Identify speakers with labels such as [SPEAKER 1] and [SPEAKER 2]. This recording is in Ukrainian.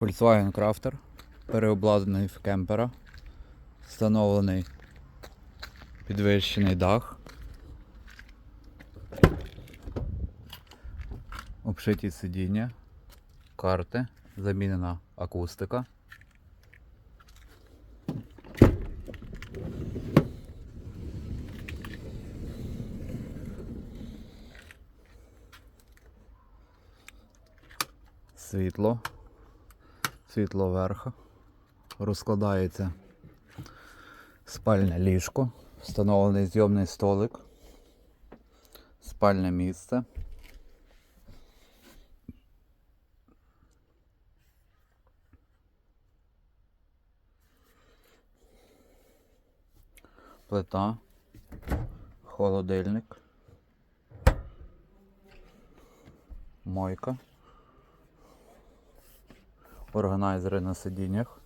[SPEAKER 1] Volkswagen Crafter, переобладнаний в кемпера, встановлений підвищений дах, обшиті сидіння, карти, замінена акустика. Світло, світло верха, розкладається спальне ліжко, встановлений зйомний столик, спальне місце. Плита, холодильник, мойка, органайзери на сидіннях.